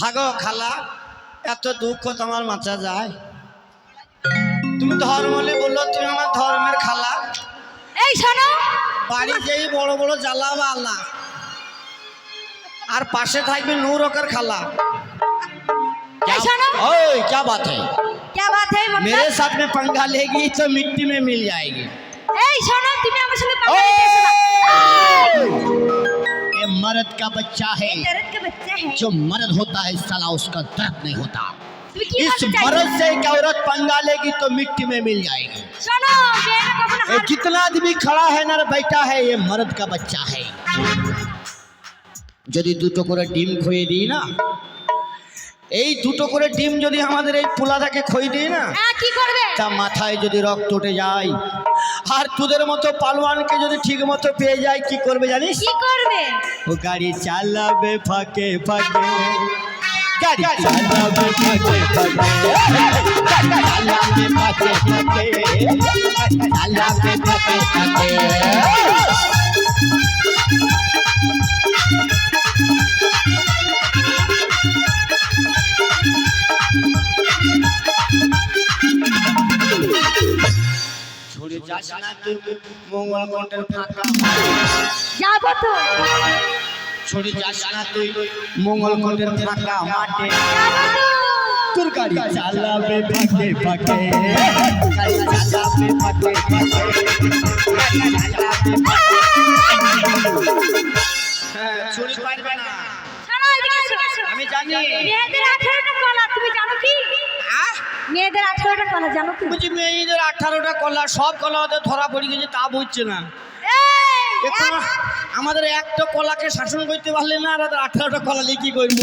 ভাগো খালা এত দুঃখ তোমার মাথা যায় তুমি ধর্মলে বললো তুমি আমার ধর্মের খালা এই শোনো বাড়ি যেই বড় বড় জ্বালাবা আল্লাহ আর পাশে থাকবে নূরকের খালা এই শোনো ओए क्या बात है क्या बात है मेरे मतलब साथ में पंगा लेगी तो मिट्टी में मिल जाएगी এই শোনো তুমি আমার সঙ্গে পাঙ্গা নিতে दर्द का बच्चा है। दर्द का बच्चा है। जो मर्द होता है सला उसका दर्द नहीं होता। इस मर्द से एक औरत पंगा लेगी तो मिट्टी में मिल जाएगी। सुनो कितना आदमी खड़ा है नर बैठा है ये मर्द का बच्चा है। यदि दो टुकड़ा डीम खोए दी ना এই দুটো করে ডিম যদি আমাদের এই পোলাটাকে খই দিই না হ্যাঁ কি করবে? তা মাথায় যদি রক্ত উঠে যায় আর তোদের মতো পালোয়ানকে যদি ঠিক মতো পেয়ে যায় কি করবে জানিস? কি করবে? ও গাড়ি চালাবে ফাঁকে ফাঁকে। গাড়ি চালাবে ফাঁকে ফাঁকে। চালাবে ফাঁকে ফাঁকে। চালাবে ফাঁকে ফাঁকে। যাস না তুই মঙ্গল কণ্ঠের ফাঁকা। যাব তো ছড়ে যাস না তুই মঙ্গল কণ্ঠের ফাঁকা মাঠে। তোর গাড়ি চালাবে ফাঁকে ফাঁকে। চালাবে ফাঁকে ফাঁকে। হ্যাঁ চুরি পারবে না। আমি জানি মেয়েদের আঠারোটা কলা তুমি জানো কি আহ? মেয়েদের আঠারোটা কলা জানো কি? বলছি মেয়েদের আঠারোটা কলা সব কলা ওদের ধরা পড়ে গেছে তা বুঝছে না। আমাদের একটা কলাকে শাসন করতে পারলে না আর আঠারোটা কলা নিয়ে কি করব?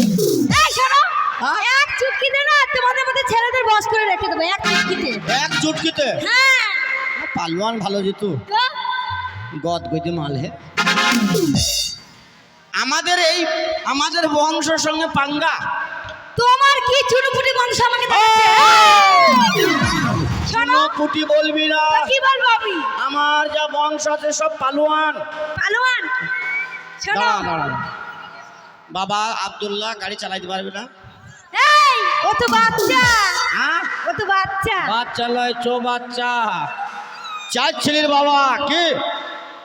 এই শোনো হ্যাঁ? এক চুটকিতে না তোমাদের মধ্যে ছেলেদের বস করে রেখে দেবো এক চুটকিতে। এক চুটকিতে? হ্যাঁ। পালওয়ান ভালো যেত গদ গদি মাল হে। আমাদের এই আমাদের বংশের সঙ্গে পাঙ্গা। তোমার কি চুনুপুটি বংশ আমাকে দেখাচ্ছে? শোনো। পুটি বলবি না। কি বলব আমি? আমার যা বংশ আছে সব পালোয়ান। পালোয়ান? শোনো। বাবা আব্দুল্লাহ গাড়ি চালাইতে পারবে না? এই ও তো বাচ্চা। হ্যাঁ? ও তো বাচ্চা। বাচ্চা লয় চো বাচ্চা। চার ছেলের বাবা কে?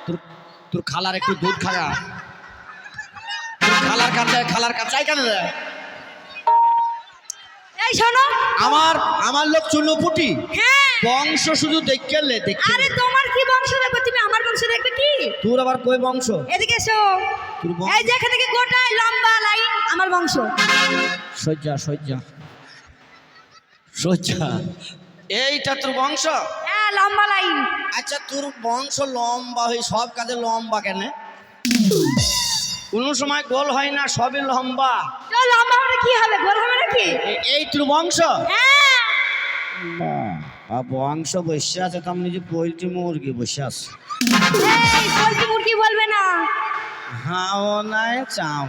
তোর তোর খালার একটু দুধ খাগা খালার কাছে খালার কাছে কেন রে? এই শোনো। আমার আমার লোক চুনোপুটি হ্যাঁ। বংশ শুধু দেখলে দেখে আরে তোমার কি বংশ দেখবে? তুমি আমার বংশ দেখবে কি? তোর আবার কই বংশ? এদিকে এসো। এই যে এখান থেকে গোটায় লম্বা লাইন আমার বংশ। সজ্জা সজ্জা সজ্জা এইটা তোর বংশ? হ্যাঁ লম্বা লাইন। আচ্ছা তোর বংশ লম্বা হই সব কাজে লম্বা কেন? কোনো সময় গোল হয় না সবই লম্বা। লম্বা হলে কি হবে? গোল হবে নাকি? এই তোর বংশ বংশ বসে আছে তো যে পোলট্রি মুরগি বসে আছে। পোল্ট্রি মুরগি বলবে না। হাও নাই চাও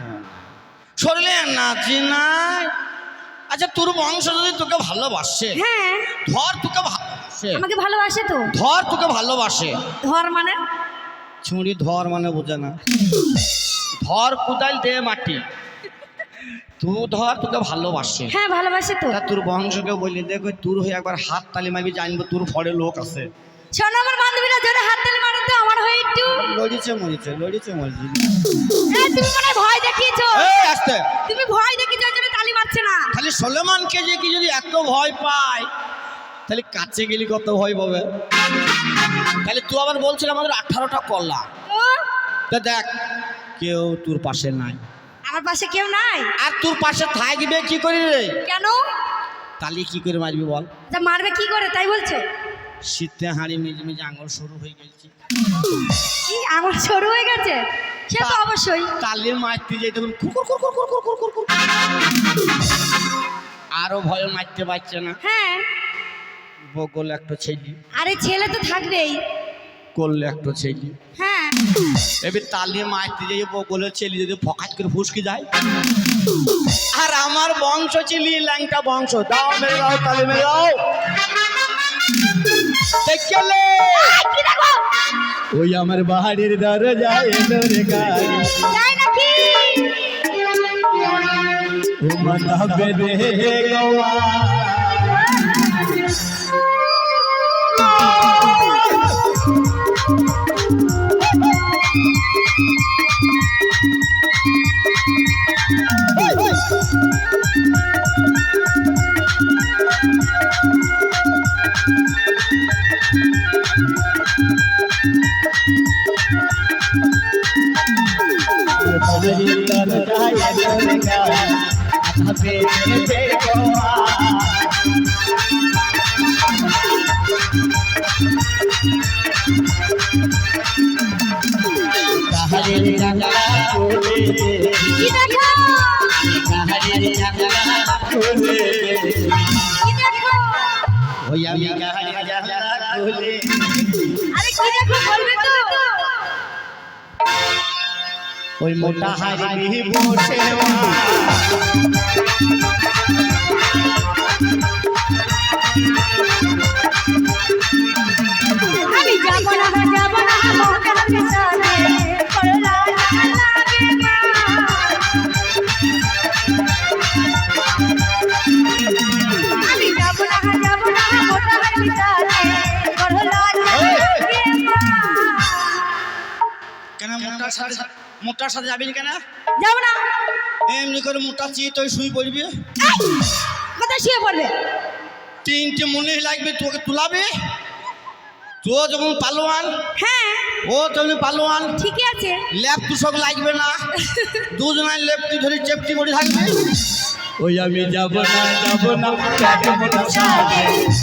শরীরে নাচি নাই। আচ্ছা তোর বংশ যদি তোকে ভালোবাসে হ্যাঁ। ধর তোকে ভালোবাসে আমাকে ভালোবাসে তো। ধর তোকে ভালোবাসে। ধর মানে? ছুঁড়ি ধর মানে বোঝে না। ধর কোদাল দে মাটি। তুই ধর তোকে ভালোবাসে। হ্যাঁ ভালোবাসে তো। তা তোর বংশকে বলি দেখ তোর হয়ে একবার হাত তালি মারবি জানব তোর ফরে লোক আছে। শোনো আমার বান্ধবীরা জোরে হাত তালি মারো তো আমার হয়ে একটু। লড়িছে মরিছে লড়িছে মরিছে। এই, তুমি মনে ভয় দেখিয়েছো? এই আসতে। তুমি ভয় দেখিয়েছো জন্য তালি মারছে না। খালি সলেমানকে যে কি যদি এত ভয় পায় তাহলে কাছে গেলি কত ভয় পাবে? তাহলে তুই আবার বলছিল আমাদের আঠারোটা কল্লা। তো দেখ কেউ তোর পাশে নাই। আমার পাশে কেউ নাই? আর তোর পাশে থাকবে কি করি রে? কেন? তালি কি করে মারবি বল? তা মারবে কি করে? তাই বলছো। শীতে হাঁড়ি মেজে মেজে আঙুল শুরু হয়ে গেছে। কি? আমার সরু হয়ে গেছে? সে তো অবশ্যই। তালি মারতে যাই তখন কুকুর কুকুর কুকুর কুকুর কুকুর আরও ভয় মারতে পারছে না। হ্যাঁ। বগল একটা ছেলে। আরে ছেলে তো থাকবেই। করলে একটা ছেলে। হ্যাঁ। এবার তালে মারতে যাই বগলের ছেলে যদি ফকাট করে ফুসকে যায়। আর আমার বংশ ছিলি ল্যাংটা বংশ দাও মেরে দাও তালে মেরে দাও। দেখলে ওই আমার বাড়ির দরজা এলো রে গাই ও মাতা বেদে গোয়া। ওই মোটা হারি বসে আমি যাব না যাব না মোটার পিছনে করলা যাব না যাব না মোটার সাথে যাবি কেন? যাব না। এমনি করে মোটা চিয়ে তুই শুই পড়বি। কোথায় শুয়ে পড়বে। তিনটে মনে লাগবে তোকে তুলাবে। তো যেমন পালোয়ান হ্যাঁ। ও তেমনি পালোয়ান ঠিকই আছে। ল্যাপ তুষক লাগবে না। দুজনের লেপটি ধরে চেপটি করে থাকবে। ওই আমি যাব না যাব না কাকে মোটা সাথে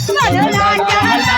করলা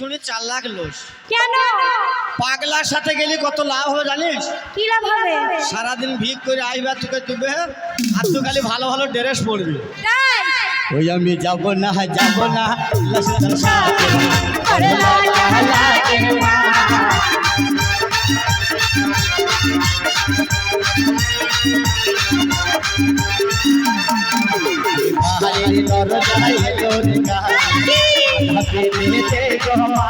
শুনে চার লাখ লোস কেন পাগলার সাথে গেলে কত লাভ হবে জানিস কি লাভ হবে সারাদিন ভিক করে আইবা তোকে তুবে আর তুই খালি ভালো ভালো ড্রেস পরবি ওই আমি যাব না যাব না দরজায় তোর কাছে হাতে নিতে গোমা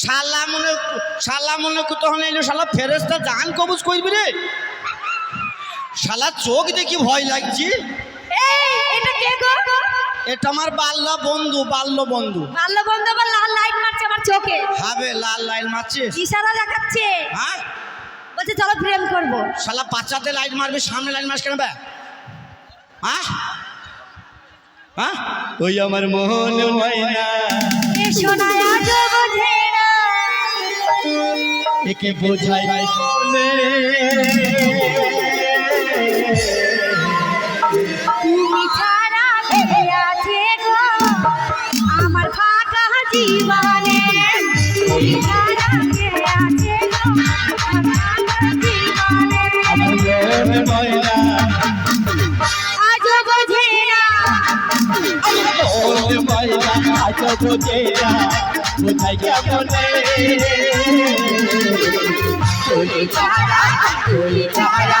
শালা মনে শালা মনে তখন এলো, শালা ফেরেস্তা জান কবুজ করবি শালা চোখ দেখি ভয় লাগছে। এটা কে গো? এটা আমার বাল্য বন্ধু বাল্য বন্ধু। ভালো বন্ধু আবার লাল লাইট মারছে আমার চোখে। হবে লাল লাইন মারছিস? ইশারা দেখাচ্ছে। হ্যাঁ? বলছে চলো প্রেম করব। শালা বাচ্চাতে লাইট মারবে সামনে লাইন মারছ কেন বে? হ্যাঁ? হ্যাঁ? ওই আমার মন ময়না। এ আজ বোঝে না। একে বোঝাই মনে। তুমি ছাড়া কে আছে গো? আমার ফাঁকা জীবনে তুমি ছাড়া কে আছে গো? ফাঁকা জীবনে আজ বোঝে না। আজ বোঝে না বোঝাই কেমনে তুমি ছাড়া তুমি ছাড়া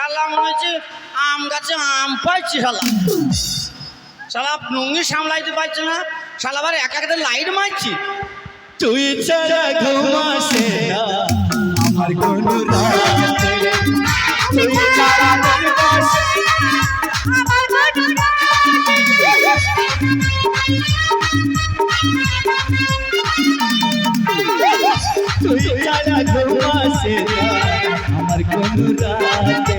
শালা মনে হচ্ছে আম গাছে আম পাইছি শালা। শালা নুঙ্গি সামলাইতে পারছে না শালা আবার একা একা লাইট মারছি। তুই ছাড়া ঘুমাসে আমার কোনো তুই ছাড়া ঘুমাসে আমার মনটা তুই ছাড়া ঘুমাসে আমার কোনো রাতে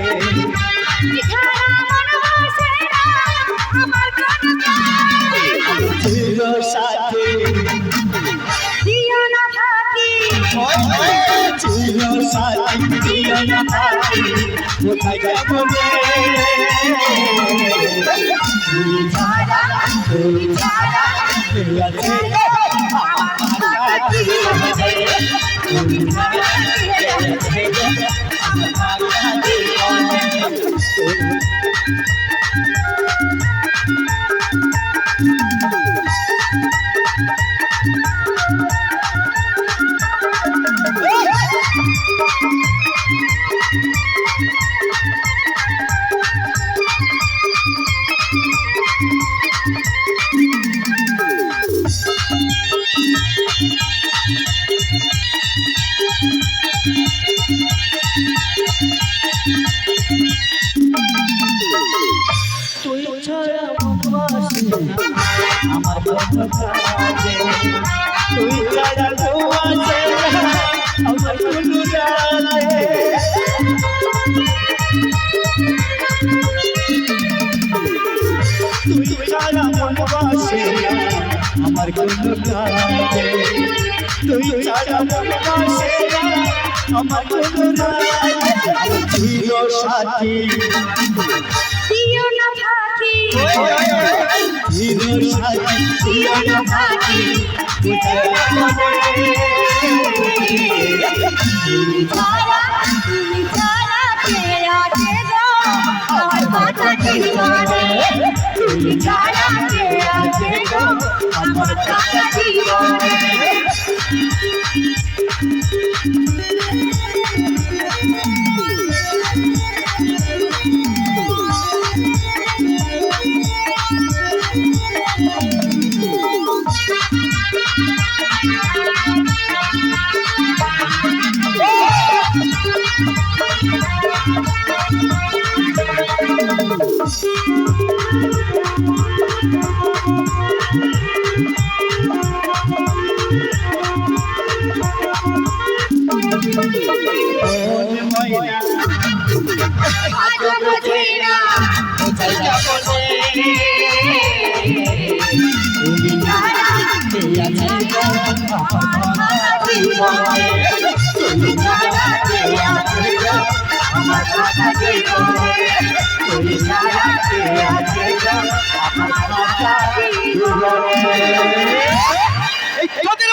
সাথে দিও না পাখি কোথায় যাব রে তুই ছাড়া তুই ছাড়া তুই আছে আমার তুই ছাড়া তুই আছে আমার কোনো কাজে তুই ছাড়া মন বাসে না আমার কোনো কাজে তুই সাথী দিও না ফাঁকি হিরো সাথী দিও না ফাঁকি ছাড়া তুমি ছাড়া কে আছে গো আমার কথা জীবনে তুমি ছাড়া কে আমার কথা জীবনে বুঝি